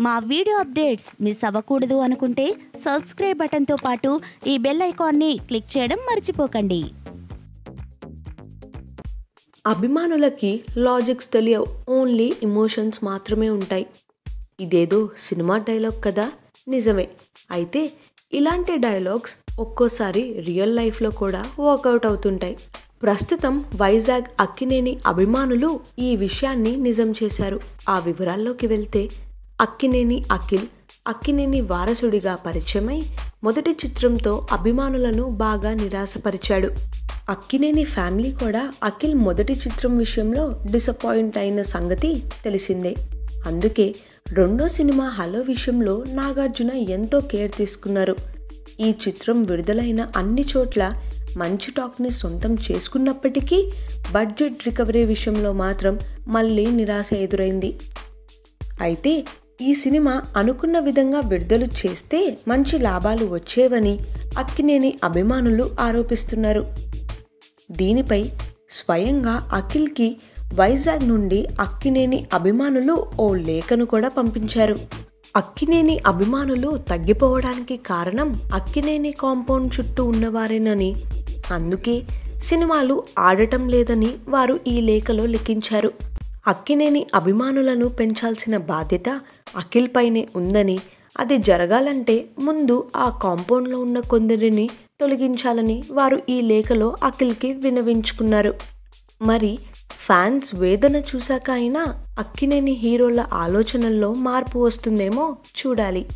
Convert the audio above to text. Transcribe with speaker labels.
Speaker 1: మా video updates miss అవ్వకూడదు అనుకుంటే సబ్స్క్రైబ్ బటన్తో పాటు ఈ బెల్ ఐకాన్ని క్లిక్ చేయడం మర్చిపోకండి.
Speaker 2: అభిమానులకి లాజిక్స్ తెలియవు ఓన్లీ ఎమోషన్స్ మాత్రమే ఉంటాయి. ఇదేదో సినిమా డైలాగ్ కదా? నిజమే. అయితే ఇలాంటి డైలాగ్స్ ఒక్కోసారి రియల్ లైఫ్లో కూడా వర్కౌట్ అవుతుంటాయి. ప్రస్తుతం వైజాగ్ అక్కినేని అభిమానులు ఈ విషయాన్ని నిజం చేశారు. ఆ వివరాల్లోకి వెళ్తే అక్కినేని అఖిల్ అక్కినేని వారసుడిగా పరిచయమై మొదటి చిత్రంతో అభిమానులను బాగా నిరాశపరిచాడు. అక్కినేని ఫ్యామిలీ కూడా అఖిల్ మొదటి చిత్రం విషయంలో డిసప్పాయింట్ అయిన సంగతి తెలిసిందే. అందుకే రెండో సినిమా హలో విషయంలో నాగార్జున ఎంతో కేర్ తీసుకున్నారు. ఈ చిత్రం విడుదలైన అన్ని చోట్ల మంచి టాక్ని సొంతం చేసుకున్నప్పటికీ బడ్జెట్ రికవరీ విషయంలో మాత్రం మళ్ళీ నిరాశ ఎదురైంది. అయితే ఈ సినిమా అనుకున్న విధంగా విడుదల చేస్తే మంచి లాభాలు వచ్చేవని అక్కినేని అభిమానులు ఆరోపిస్తున్నారు. దీనిపై స్వయంగా అఖిల్కి వైజాగ్ నుండి అక్కినేని అభిమానులు ఓ లేఖను కూడా పంపించారు. అక్కినేని అభిమానులు తగ్గిపోవడానికి కారణం అక్కినేని కాంపౌండ్ చుట్టూ ఉన్నవారేనని. అందుకే సినిమాలు ఆడటం లేదని వారు ఈ లేఖలో లిఖించారు. అక్కినేని అభిమానులను పెంచాల్సిన బాధ్యత అఖిల్ పైనే ఉందని అది జరగాలంటే ముందు ఆ కాంపౌండ్లో ఉన్న కొందరిని తొలగించాలని వారు ఈ లేఖలో అఖిల్కి వినవించుకున్నారు. మరి ఫ్యాన్స్ వేదన చూశాక అయినా అక్కినేని హీరోల ఆలోచనల్లో మార్పు వస్తుందేమో చూడాలి.